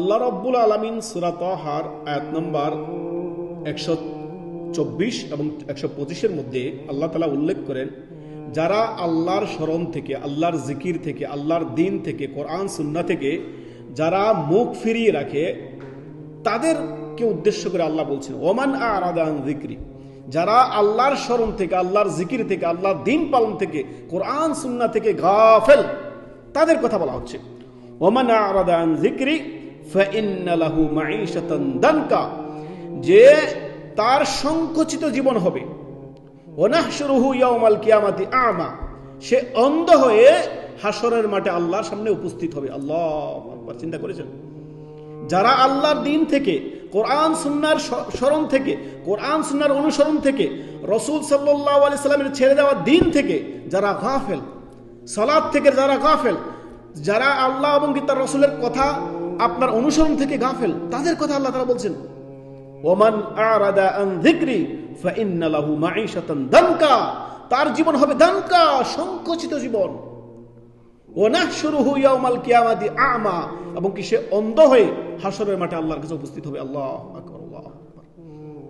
আল্লাহ রব্বুল আলমিন সুরাত হার আয়াত নম্বর একশো চব্বিশ এবং একশো পঁচিশের মধ্যে আল্লাহ তালা উল্লেখ করেন, যারা আল্লাহর স্মরণ থেকে, আল্লাহর জিকির থেকে, আল্লাহর দিন থেকে, কোরআন সুন্না থেকে যারা মুখ ফিরিয়ে রাখে, তাদেরকে উদ্দেশ্য করে আল্লাহ বলছেন, ওমান আরাদান জিক্রি যারা আল্লাহর স্মরণ থেকে, আল্লাহর জিকির থেকে, আল্লাহর দিন পালন থেকে, কোরআন সুন্না থেকে গাফেল, তাদের কথা বলা হচ্ছে। ওমান আরাদান জিক্রি দানকা, যে তার সংকুচিত জীবন হবে। কিয়ামাতি সে অন্ধ হয়ে হাসরের মাঠে আল্লাহর সামনে উপস্থিত হবে। আল্লাহ চিন্তা করেছেন? যারা আল্লাহর দিন থেকে, কোরআন, সুন্নার স্মরণ থেকে, কোরআন, সুন্নার অনুসরণ থেকে, রসুল সাল্লামের ছেড়ে দেওয়া দিন থেকে যারা গাফেল সালাদ থেকে যারা গাফেল, যারা আল্লাহ এবং তার রসুলের কথা আপনার অনুসরণ থেকে গাফেল, তাদের কথা আল্লাহ তারা বলছেন। ওমান আরাদা আন যিকরি ফাইন্না লাহু মাঈশাতান দানকা তার জীবন হবে দানকা সংকুচিত জীবন। আমা, এবং কি সে অন্ধ হয়ে হাসরের মাঠে আল্লাহর কাছে উপস্থিত হবে। আল্লাহ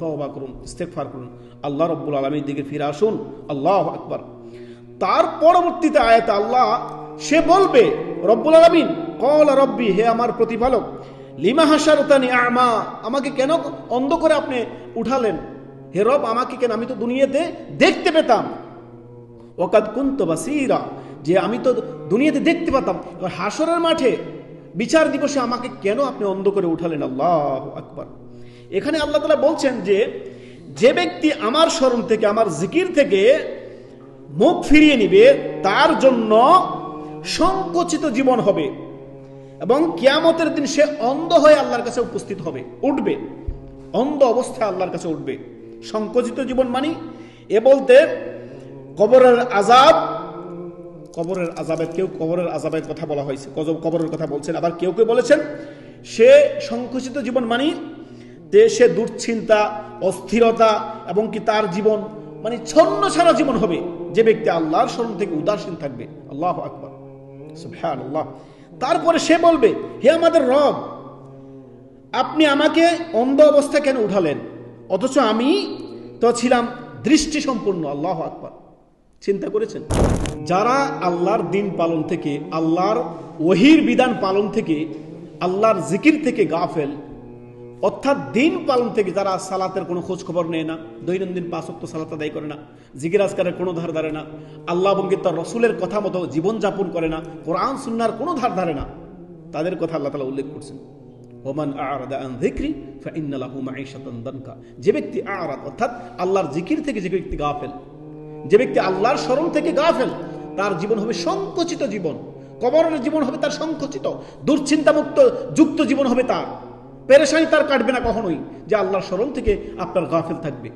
তওবা করুন, ইস্তেগফার করুন। আল্লাহ রাব্বুল আলামিনের দিকে ফিরে আসুন। আল্লাহ আকবার। তার পরবর্তীতে আয়াতে আল্লাহ সে বলবে, রব্বুল আলামিন কল রব্বি, হে আমার প্রতিপালক, লিমা হাসারতানি আমা, আমাকে কেন অন্ধ করে আপনি উঠালেন? হে রব, আমাকে কেন আমি তো দুনিয়াতে দেখতে পেতাম? ওকাদ কুন্ত বাসিরা, যে আমি তো দুনিয়াতে দেখতে পেতাম। এবার হাসরের মাঠে বিচার দিবসে আমাকে কেন আপনি অন্ধ করে উঠালেন? আল্লাহ আকবার। এখানে আল্লাহ তালা বলছেন যে যে ব্যক্তি আমার স্মরণ থেকে, আমার জিকির থেকে মুখ ফিরিয়ে নিবে, তার জন্য সংকুচিত জীবন হবে। এবং কিয়ামতের দিন সে অন্ধ হয়ে আল্লাহর কাছে উপস্থিত হবে, উঠবে। অন্ধ অবস্থায় আল্লাহর কাছে উঠবে। সংকুচিত জীবন মানি এ বলতে কবরের আজাব কবরের আজাবের কেউ, কবরের আজাবের কথা বলা হয়েছে কবরের কথা বলছেন, আবার কেউ কেউ বলেছেন, সে সংকুচিত জীবন মানি যে সে দুশ্চিন্তা, অস্থিরতা এবং কি তার জীবন মানে ছন্ন ছাড়া জীবন হবে। যে ব্যক্তি আল্লাহর স্মরণ থেকে উদাসীন থাকবে, আল্লাহ আকবর হ্যাঁ আল্লাহ তারপরে সে বলবে, হে আমাদের রব, আপনি আমাকে অন্ধ অবস্থা কেন উঠালেন? অথচ আমি তো ছিলাম দৃষ্টি সম্পূর্ণ আল্লাহ আকবর। চিন্তা করেছেন? যারা আল্লাহর দিন পালন থেকে, আল্লাহর ওহির বিধান পালন থেকে, আল্লাহর জিকির থেকে গাফেল অর্থাৎ দিন পালন থেকে যারা সালাতের কোনো খোঁজ খবর নেয় না, দৈনন্দিন পাঁচক্ত সালাত আদায় করে না, জিকির আজকারের কোনো ধার ধারে না, আল্লাহ তার রসুলের কথা মতো জীবনযাপন করে না, কোরআন সুন্নার কোনো ধার ধারে না, তাদের কথা আল্লাহ তালা উল্লেখ করছেন। ওমান আরাদা যে ব্যক্তি আরাদ, অর্থাৎ আল্লাহর জিকির থেকে যে ব্যক্তি গাফেল, যে ব্যক্তি আল্লাহর স্মরণ থেকে গাফেল, তার জীবন হবে সংকুচিত জীবন, কবরের জীবন হবে তার সংকুচিত, দুশ্চিন্তামুক্ত, যুক্ত জীবন হবে তার। পেরেশানি তার কাটবে না কখনোই যে আল্লাহর স্মরণ থেকে আপনার গাফেল থাকবে।